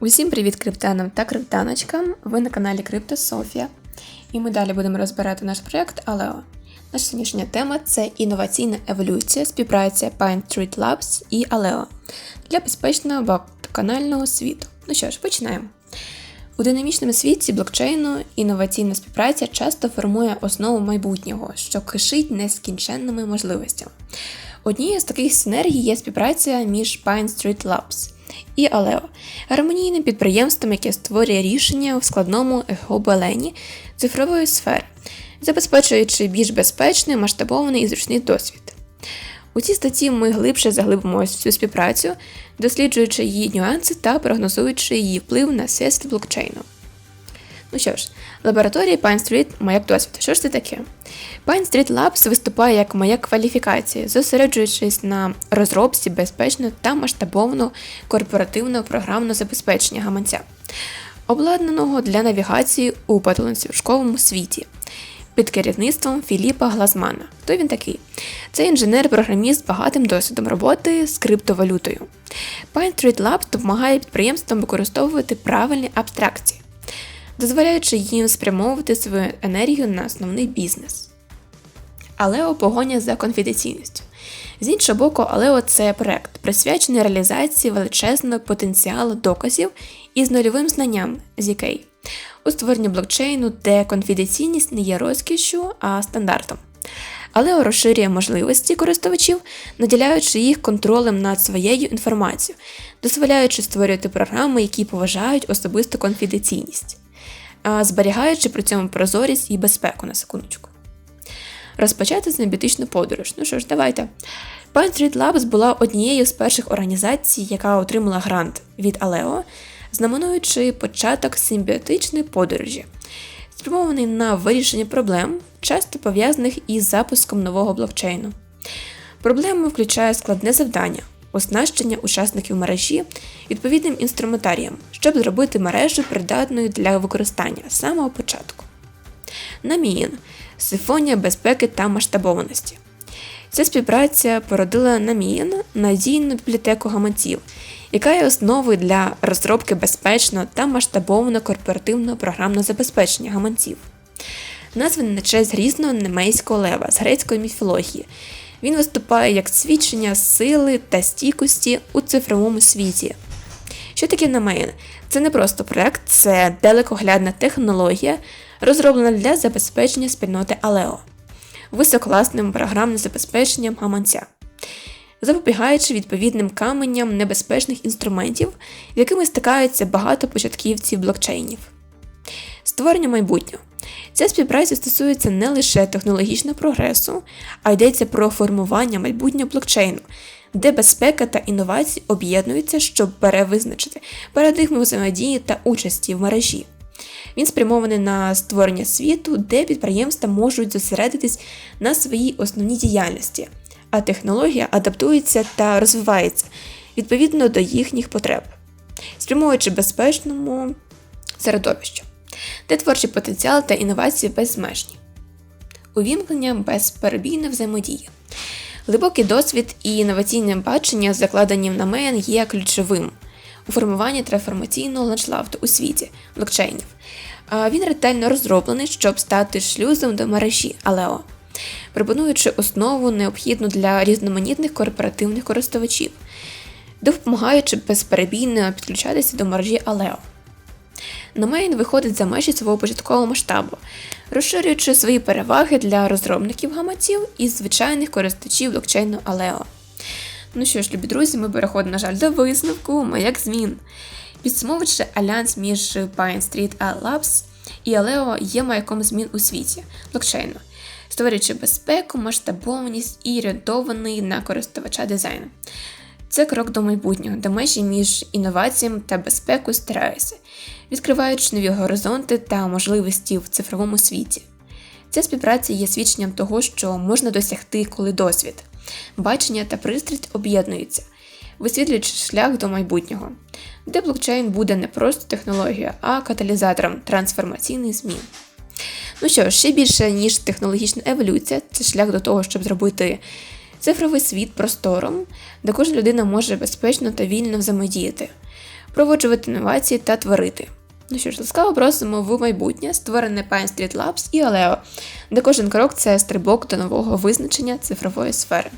Усім привіт криптанам та криптаночкам! Ви на каналі Крипто Софія. І ми далі будемо розбирати наш проєкт Aleo. Наша сьогоднішня тема це інноваційна еволюція, співпраця Pine Street Labs і Aleo для безпечного багатоканального світу. Ну що ж, починаємо. У динамічному світі блокчейну інноваційна співпраця часто формує основу майбутнього, що кишить нескінченними можливостями. Однією з таких синергій є співпраця між Pine Street Labs і Алео гармонійним підприємством, яке створює рішення в складному гобелені цифрової сфери, забезпечуючи більш безпечний, масштабований і зручний досвід. У цій статті ми глибше заглибимося в цю співпрацю, досліджуючи її нюанси та прогнозуючи її вплив на світ блокчейну. Ну що ж, лабораторія Pine Street маяк досвіду. Що ж це таке? Pine Street Labs виступає як маяк кваліфікації, зосереджуючись на розробці безпечного та масштабованого корпоративного програмного забезпечення гаманця, обладнаного для навігації у патологічному світі. Під керівництвом Філіпа Глазмана. Хто він такий? Це інженер-програміст з багатим досвідом роботи з криптовалютою. Pine Street Labs допомагає підприємствам використовувати правильні абстракції, дозволяючи їм спрямовувати свою енергію на основний бізнес. Алео погоня за конфіденційністю. З іншого боку, Алео це проект, присвячений реалізації величезного потенціалу доказів із нульовим знанням ZK у створенні блокчейну, де конфіденційність не є розкішю, а стандартом. Алео розширює можливості користувачів, наділяючи їх контролем над своєю інформацією, дозволяючи створювати програми, які поважають особисту конфіденційність, зберігаючи при цьому прозорість і безпеку на секундочку. Розпочати симбіотичну подорож. Ну що ж, давайте. Street Labs була однією з перших організацій, яка отримала грант від Алео, знаменуючи початок симбіотичної подорожі, спрямований на вирішення проблем, часто пов'язаних із запуском нового блокчейну. Проблема включає складне завдання, оснащення учасників мережі відповідним інструментарієм, щоб зробити мережу придатною для використання з самого початку. Наміїн сифонія безпеки та масштабованості. Ця співпраця породила Наміїн надійну бібліотеку гаманців, яка є основою для розробки безпечного та масштабованого корпоративного програмного забезпечення гаманців. Названий на честь грізного немейського лева з грецької міфології. Він виступає як свідчення сили та стійкості у цифровому світі. Що таке Намейн? Це не просто проект, це далекоглядна технологія, розроблена для забезпечення спільноти Алео, високласним програмним забезпеченням гаманця, запобігаючи відповідним каменням небезпечних інструментів, з якими стикаються багато початківців блокчейнів. Створення майбутнього. Ця співпраця стосується не лише технологічного прогресу, а йдеться про формування майбутнього блокчейну, де безпека та інновації об'єднуються, щоб перевизначити парадигму взаємодії та участі в мережі. Він спрямований на створення світу, де підприємства можуть зосередитись на своїй основній діяльності, а технологія адаптується та розвивається відповідно до їхніх потреб, спрямовуючи безпечному середовищу, де творчий потенціал та інновації безмежні, увімкнення безперебійна взаємодія. Глибокий досвід і інноваційне бачення, закладені на мен, є ключовим у формуванні трансформаційного ландшафту у світі блокчейнів. Він ретельно розроблений, щоб стати шлюзом до мережі Алео, пропонуючи основу необхідну для різноманітних корпоративних користувачів, допомагаючи безперебійно підключатися до мережі Алео. Номейн виходить за межі свого початкового масштабу, розширюючи свої переваги для розробників гаманців і звичайних користувачів блокчейну Алео. Ну що ж, любі друзі, ми переходимо, на жаль, до висновку маяк змін. Підсумовуючи альянс між Pine Street Labs і Aleo є маяком змін у світі блокчейну, створюючи безпеку, масштабованість і орієнтований на користувача дизайну. Це крок до майбутнього, де межі між інноваціями та безпекою стираються, відкриваючи нові горизонти та можливості в цифровому світі. Ця співпраця є свідченням того, що можна досягти, коли досвід, бачення та пристрасть об'єднуються, висвітлюючи шлях до майбутнього, де блокчейн буде не просто технологією, а каталізатором трансформаційних змін. Ну що, ще більше, ніж технологічна еволюція, це шлях до того, щоб зробити цифровий світ простором, де кожна людина може безпечно та вільно взаємодіяти, проводжувати інновації та творити. Ну що ж, ласкаво просимо в майбутнє, створене Pine Street Labs і Aleo, де кожен крок це стрибок до нового визначення цифрової сфери.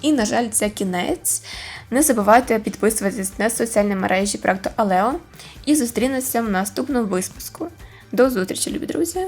І, на жаль, це кінець. Не забувайте підписуватись на соціальні мережі проекту Aleo і зустрінемося в наступному випуску. До зустрічі, любі друзі!